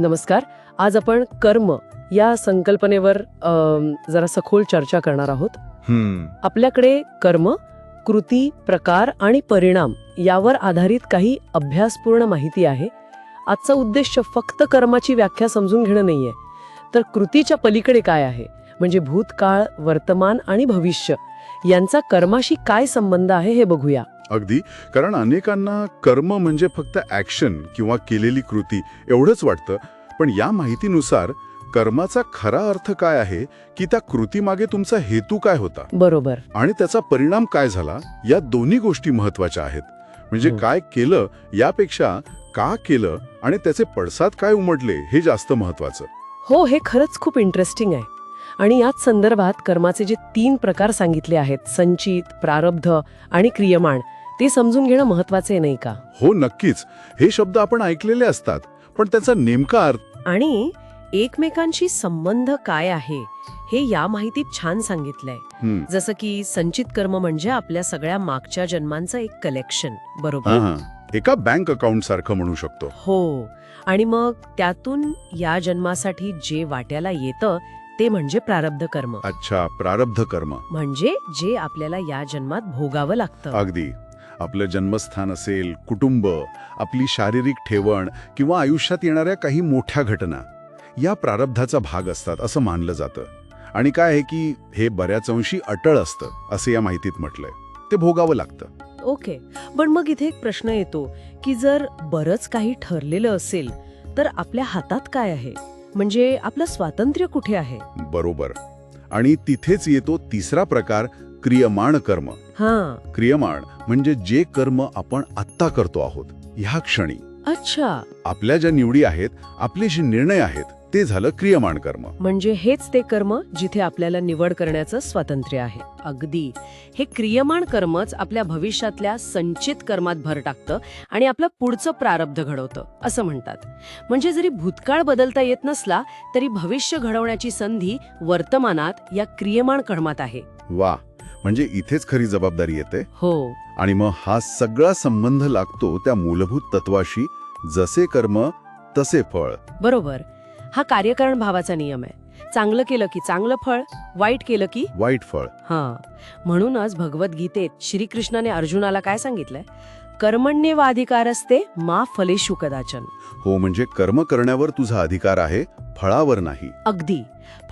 नमस्कार. आज आपण कर्म या संकल्पनेवर जरा सखोल चर्चा करणार आहोत. आपल्याकडे कर्म कृती प्रकार आणि परिणाम यावर आधारित काही अभ्यासपूर्ण माहिती आहे. आजचा उद्देश फक्त कर्माची व्याख्या समजून घेणं नाहीये. तर कृतीच्या पलीकडे काय आहे? म्हणजे भूतकाळ वर्तमान आणि भविष्य यांचा कर्माशी काय संबंध आहे हे बघूया. अगदी. कारण अनेकांना कर्म म्हणजे फक्त ऍक्शन किंवा केलेली कृती एवढंच वाटतं. पण या माहितीनुसार कर्माचा खरा अर्थ काय आहे की त्या कृतीमागे तुमचा हेतू काय होता? बरोबर. आणि त्याचा परिणाम काय झाला? या दोन्ही गोष्टी महत्त्वाच्या आहेत. म्हणजे हो. काय केलं यापेक्षा का केलं आणि त्याचे पडसाद काय उमटले हे जास्त महत्वाचं हो हे खरंच खूप इंटरेस्टिंग आहे. आणि याच संदर्भात कर्माचे जे तीन प्रकार सांगितले आहेत संचित प्रारब्ध आणि क्रियमाण ते समजून घेणं महत्त्वाचे नाही का? हो नक्कीच. हे शब्द आपण ऐकलेले असतात पण त्याचा नेमका अर्थ आणि एकमेकांशी संबंध काय आहे हे या माहितीत छान सांगितलंय. जसं की संचित कर्म म्हणजे आपल्या सगळ्या मागच्या जन्मांचं एक कलेक्शन बरोबर? हा एका बँक अकाउंट सारखं म्हणू शकतो. हो. आणि मग त्यातून या जन्मासाठी जे वाट्याला येतं ते म्हणजे प्रारब्ध कर्म. अच्छा प्रारब्ध कर्म. म्हणजे जे आपल्याला या जन्मात भोगावं लागतं. अगदी. आपलं जन्मस्थान असेल कुटुंब आपली शारीरिक ठेवण किंवा आयुष्यात येणाऱ्या काही मोठ्या घटना या प्रारब्धाचा भाग असतात असं मानलं जातं. आणि काय आहे की हे बऱ्याच अंशी अटळ असतं असं या माहितीत म्हटलंय. ते भोगावं लागतं. ओके. पण मग इथे एक प्रश्न येतो की जर बरंच काही ठरलेलं असेल तर आपल्या हातात काय आहे? म्हणजे आपलं स्वातंत्र्य कुठे आहे? बरोबर. आणि तिथेच येतो तिसरा प्रकार क्रियमाण कर्म. हा. क्रियमाण म्हणजे जे कर्म आपण आत्ता करतो आहोत ह्या क्षणी. अच्छा. आपल्या ज्या निवडी आहेत आपले जे निर्णय आहेत ते झालं क्रियमाण कर्म. म्हणजे हेच ते कर्म जिथे आपल्याला निवड करण्याचं स्वातंत्र्य आहे. अगदी. हे क्रियमाण कर्मच आपल्या भविष्यातल्या संचित कर्मात भर टाकतं आणि आपलं पुढचं प्रारब्ध घडवतं असं म्हणतात. म्हणजे जरी भूतकाळ बदलता येत नसला तरी भविष्य घडवण्याची संधी वर्तमानात या क्रियमाण कर्मात आहे. वा. म्हणजे इथेच खरी जबाबदारी येते? हो. आणि मग हा सगळा संबंध लागतो त्या मूलभूत तत्वाशी जसे कर्म तसे फळ. बरोबर. हा कार्यकारण भावाचा नियम आहे. चांगलं केलं की चांगलं फळ वाईट केलं की वाईट फळ. हा. म्हणूनच भगवद्गीतेत श्रीकृष्णाने अर्जुनाला काय सांगितलंय? कर्मण्यवाधिकारस्ते मा फलेषु कदाचन. हो म्हणजे कर्म करण्यावर तुझा अधिकार आहे फळावर नाही. अगदी.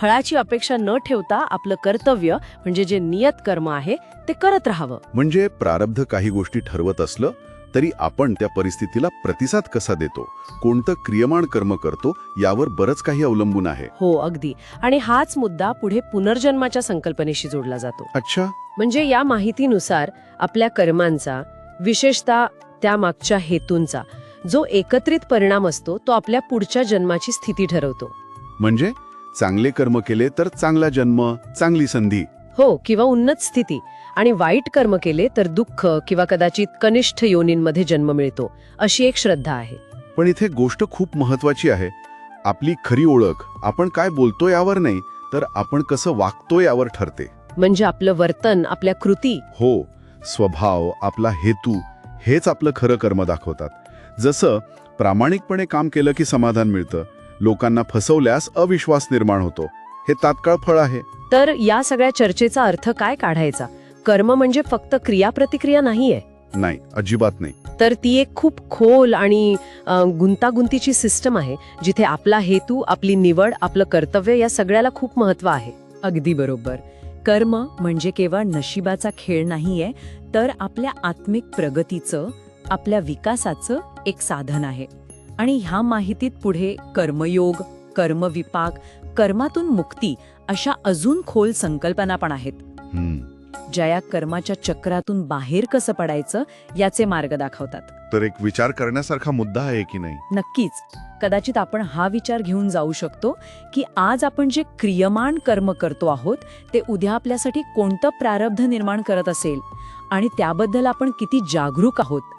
फळाची अपेक्षा न ठेवता आपलं कर्तव्य म्हणजे जे नियत कर्म आहे ते करत राहावं. म्हणजे प्रारब्ध काही गोष्टी ठरवत असलं तरी आपण त्या परिस्थितीला प्रतिसाद कसा देतो? कोणतं क्रियमाण कर्म करतो? यावर बरंच काही अवलंबून आहे. हो अगदी. आणि हाच मुद्दा पुढे पुनर्जन्माच्या संकल्पनेशी जोडला जातो. अच्छा. म्हणजे या माहितीनुसार आपल्या कर्मांचा विशेषतः त्या मागच्या हेतूंचा जो एकत्रित परिणाम असतो तो आपल्या पुढच्या जन्माची स्थिती ठरवतो. म्हणजे चांगले कर्म केले तर चांगला जन्म चांगली संधी. हो किंवा उन्नत स्थिती आणि वाईट कर्म केले तर दुःख किंवा कदाचित कनिष्ठ योनींमध्ये जन्म मिळतो अशी एक श्रद्धा आहे. पण इथे गोष्ट खूप महत्वाची आहे. आपली खरी ओळख आपण काय बोलतो यावर नाही तर आपण कसं वागतो यावर ठरते. म्हणजे आपलं वर्तन आपल्या कृती. हो. स्वभाव आपला हेतू हेच आपलं खरं कर्म दाखवतात. जसं प्रामाणिकपणे काम केलं की समाधान मिळतं लोकांना फसवल्यास अविश्वास निर्माण होतो. हे तात्काळ फळ आहे. तर या सगळ्या चर्चेचा अर्थ काय काढायचा? कर्म म्हणजे फक्त क्रियाप्रतिक्रिया नाहीये. नाही अजिबात नाही. तर ती एक खूप खोल आणि गुंतागुंतीची सिस्टम आहे जिथे आपला हेतू आपली निवड आपलं कर्तव्य या सगळ्याला खूप महत्त्व आहे. अगदी बरोबर. कर्म म्हणजे केवळ नशिबाचा खेळ नाहीये तर आपल्या आत्मिक प्रगतीचं आपल्या विकासाचं एक साधन आहे. आणि ह्या माहितीत पुढे कर्मयोग कर्मविपाक कर्मातून मुक्ती अशा अजून खोल संकल्पना पण आहेत. ज्या कर्माच्या चक्रातून बाहेर कसं पडायचं याचे मार्ग दाखवतात. तर एक विचार करण्यासारखा मुद्दा आहे की नाही? नक्कीच. कदाचित आपण हा विचार घेऊन जाऊ शकतो की आज आपण जे क्रियमाण कर्म करतो आहोत ते उद्या आपल्यासाठी कोणतं प्रारब्ध निर्माण करत असेल आणि त्याबद्दल आपण किती जागरूक आहोत.